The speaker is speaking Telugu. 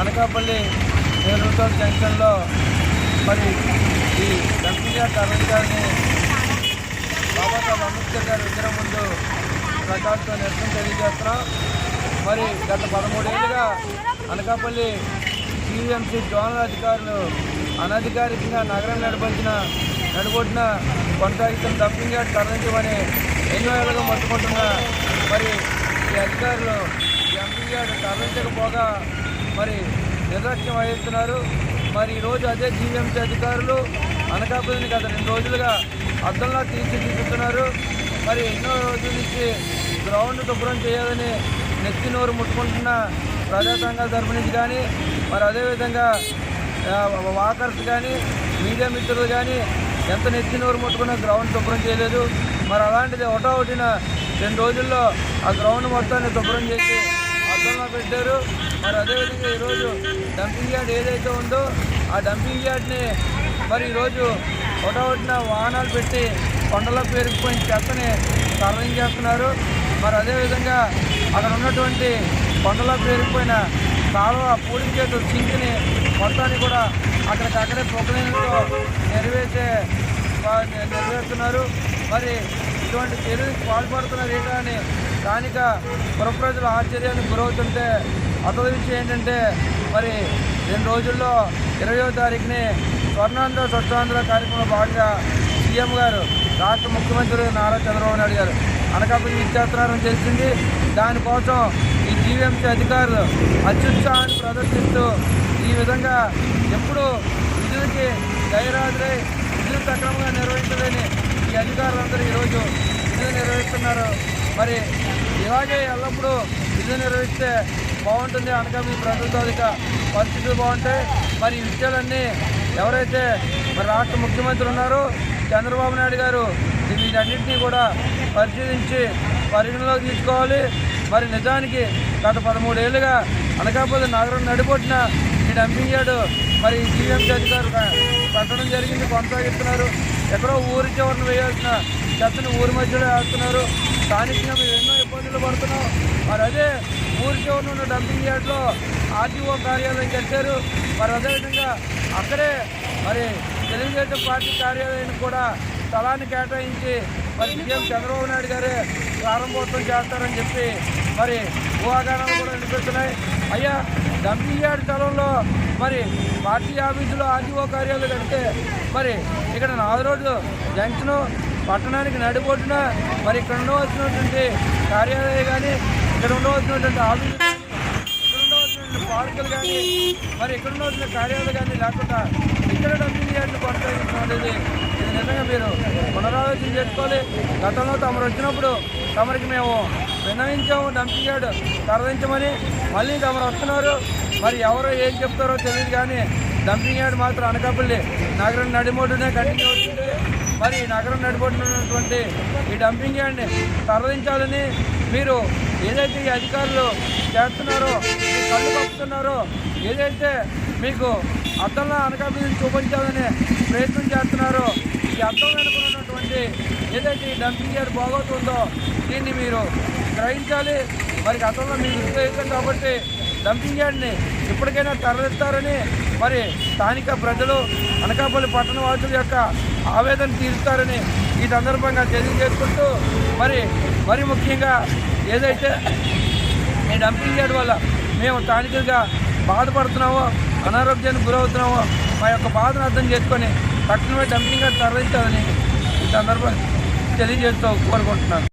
అనకాపల్లి నేరుతో జంక్షన్లో మరి ఈ డంపింగ్ యార్డ్ తరలించాలని బాబాసాహెబ్ అంబేద్కర్ గారి విగ్రహం ముందు ప్రకాశంతో నిరసన తెలియజేస్తున్నాం. మరి గత పదమూడేళ్ళుగా అనకాపల్లి టీఎంసీ జోనల్ అధికారులు అనధికారికంగా నగరం నడిపించిన నడిబొట్టిన కొనసాగుతున్న డంపింగ్ యార్డ్ తరలించమని ఎన్నో ఏళ్ళుగా మొత్తుకుంటున్న మరి ఈ అధికారులు ఈ తరలించకపోగా మరి నిర్లక్ష్యం వహిస్తున్నారు. మరి ఈరోజు అదే జీవీఎంసీ అధికారులు అనకాపల్లిని గత రెండు రోజులుగా అద్దంలా తీర్చిదిద్దుతున్నారు. మరి ఎన్నో రోజుల నుంచి గ్రౌండ్ శుభ్రం చేయాలని నెత్తి నోరు ముట్టుకుంటున్న ప్రజా సంఘాల తరపు నుంచి కానీ మరి అదేవిధంగా వాకర్స్ కానీ మీడియా మిత్రులు కానీ ఎంత నెత్తి నోరు ముట్టుకున్నా గ్రౌండ్ శుభ్రం చేయలేదు. మరి అలాంటిది ఒకటో ఒకటిన రెండు రోజుల్లో ఆ గ్రౌండ్ మొత్తాన్ని శుభ్రం చేసి అద్దంలో పెట్టారు. మరి అదేవిధంగా ఈరోజు డంపింగ్ యార్డ్ ఏదైతే ఉందో ఆ డంపింగ్ యార్డ్ని మరి ఈరోజు ఒకటొకటిన వాహనాలు పెట్టి కొండలో పేరుకుపోయిన చెత్తని తరలించేస్తున్నారు మరి అదేవిధంగా అక్కడ ఉన్నటువంటి కొండలో పేరుకుపోయిన కాలువ పూడికి చేతు సింక్ని మొత్తాన్ని కూడా అక్కడికక్కడే పొగలేనితో నెరవేర్చే నెరవేరుతున్నారు. మరి ఇటువంటి చర్యలకు పాల్పడుతున్నారు ఏంటా అని స్థానిక పురప్రజలు ఆశ్చర్యానికి గురవుతుంటే అసలు విషయం ఏంటంటే మరి రెండు రోజుల్లో ఇరవయో తారీఖుని స్వర్ణాంధ్ర స్వచ్ఛాంధ్ర కార్యక్రమంలో భాగంగా సీఎం గారు రాష్ట్ర ముఖ్యమంత్రి నారా చంద్రబాబు నాయుడు గారు అనకాపల్లి ఇచ్చేస్తున్నారని తెలిసింది. దానికోసం ఈ జీవీఎంసీ అధికారులు అత్యుత్సాహాన్ని ప్రదర్శిస్తూ ఈ విధంగా ఎప్పుడూ విధులకి గైరాజులై విధులు సక్రమంగా నిర్వహించలేని అధికారులందరూ ఈరోజు విధులు నిర్వహిస్తున్నారు. మరి ఇలాగే ఎల్లప్పుడూ విధులు నిర్వహిస్తే బాగుంటుంది అనకాపల్లి ప్రజలతో అధిక పరిస్థితులు బాగుంటాయి. మరి విషయాలన్నీ ఎవరైతే మరి రాష్ట్ర ముఖ్యమంత్రి ఉన్నారో చంద్రబాబు నాయుడు గారు వీటన్నింటినీ కూడా పరిశీలించి పరిగణలోకి తీసుకోవాలి. మరి నిజానికి గత పదమూడేళ్ళుగా అనకాపల్లి నగరం నడిపొట్టిన ఈ డంపింగ్ యార్డు మరి జీవీఎంసీ అధికారులు పెట్టడం జరిగింది కొనసాగిస్తున్నారు. ఎక్కడో ఊరి చివరిని వేయాల్సిన చెత్తను ఊరి మధ్యలో వేస్తున్నారు. స్థానికంగా మేము ఎన్నో ఇబ్బందులు పడుతున్నాం. మరి అదే ఊరి చివరిన ఉన్న డంపింగ్ యార్డ్లో ఆర్టీఓ కార్యాలయం కట్టారు. మరి అదేవిధంగా అక్కడే మరి తెలుగుదేశం పార్టీ కార్యాలయానికి కూడా స్థలాన్ని కేటాయించి మరి సీఎం చంద్రబాబు నాయుడు గారే ప్రారంభోత్సవం చేస్తారని చెప్పి మరి ఊహాగానాలు కూడా వినిపిస్తున్నాయి. అయ్యా డంపింగ్ యార్డ్ స్థలంలో మరి పార్టీ ఆఫీసులో ఆర్టీఓ కార్యాలయం కడితే మరి ఇక్కడ నాలుగు రోజులు జంక్షన్ పట్టణానికి నడిపోటున మరి ఇక్కడ ఉండవలసినటువంటి కార్యాలయం కానీ ఇక్కడ ఉండవలసినటువంటి ఆఫీసు ఇక్కడ ఉండవలసినటువంటి పార్కులు కానీ మరి ఇక్కడ ఉండవలసిన కార్యాలయాలు కానీ లేకుండా ఇక్కడ డంపింగ్ యార్డ్లు కొనసాగించడం అనేది నిజంగా మీరు పునరాలోచన చేసుకోవాలి. గతంలో తమరు వచ్చినప్పుడు తమరికి మేము విన్నవించాము డంపింగ్ యార్డ్ తరలించమని మళ్ళీ తమరు వస్తున్నారు. మరి ఎవరో ఏం చెప్తారో తెలియదు కానీ డంపింగ్ యార్డ్ మాత్రం అనకాపల్లి నగరం నడిమోటునే కంటిన్యూ అవుతుంది. మరి ఈ నగరం నడిపోతున్నటువంటి ఈ డంపింగ్ యార్డ్ని తరలించాలని మీరు ఏదైతే ఈ అధికారులు చేస్తున్నారో కళ్ళు కప్పుతున్నారో ఏదైతే మీకు అద్దంలో అనకాపల్లిని చూపించాలని ప్రయత్నం చేస్తున్నారో. ఈ అద్దం వెనుకున్నటువంటి ఏదైతే ఈ డంపింగ్ యార్డ్ బాగోతుందో దీన్ని మీరు గ్రహించాలి. మరి గతంలో మీరు ఉపయోగం కాబట్టి డంపింగ్ యార్డ్ని ఇప్పటికైనా తరలిస్తారని మరి స్థానిక ప్రజలు అనకాపల్లి పట్టణ వాసుల యొక్క ఆవేదన తీరుస్తారని ఈ సందర్భంగా తెలియజేసుకుంటూ మరి మరి ముఖ్యంగా ఏదైతే ఈ డంపింగ్ యార్డ్ వల్ల మేము స్థానికులుగా బాధపడుతున్నామో అనారోగ్యానికి గురవుతున్నామో మా యొక్క బాధను అర్థం చేసుకొని తక్షణమే డంపింగ్ యార్డ్ తరలించాలని ఈ సందర్భంగా తెలియజేస్తూ కోరుకుంటున్నాను.